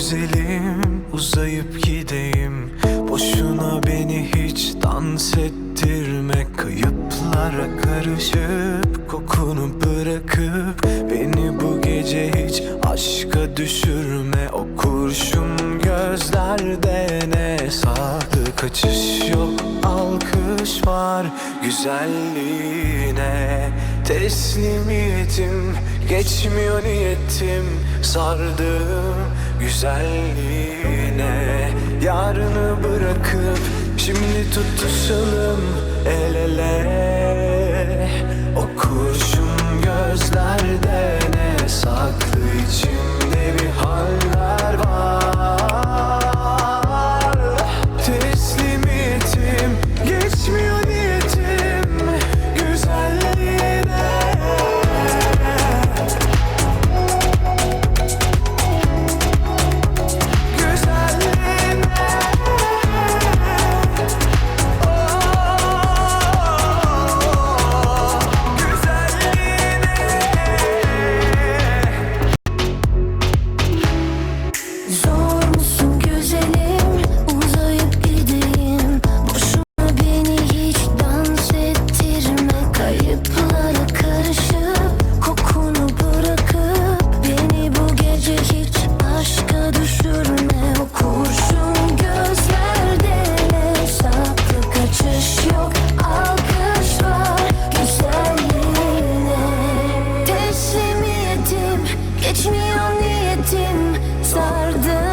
güzelim uzayıp gideyim. Boşuna beni hiç dans ettirme. Kayıplara karışıp kokunu bırakıp Beni bu gece hiç aşka düşürme. O kurşun gözlerde ne sadık kaçış yok alkış var Güzelliğine. Teslimiyetim Geçmiyor niyetim. Sardım güzelliğine. Yarını bırakıp şimdi tutuşalım el ele Geçmiyor niyetim sardı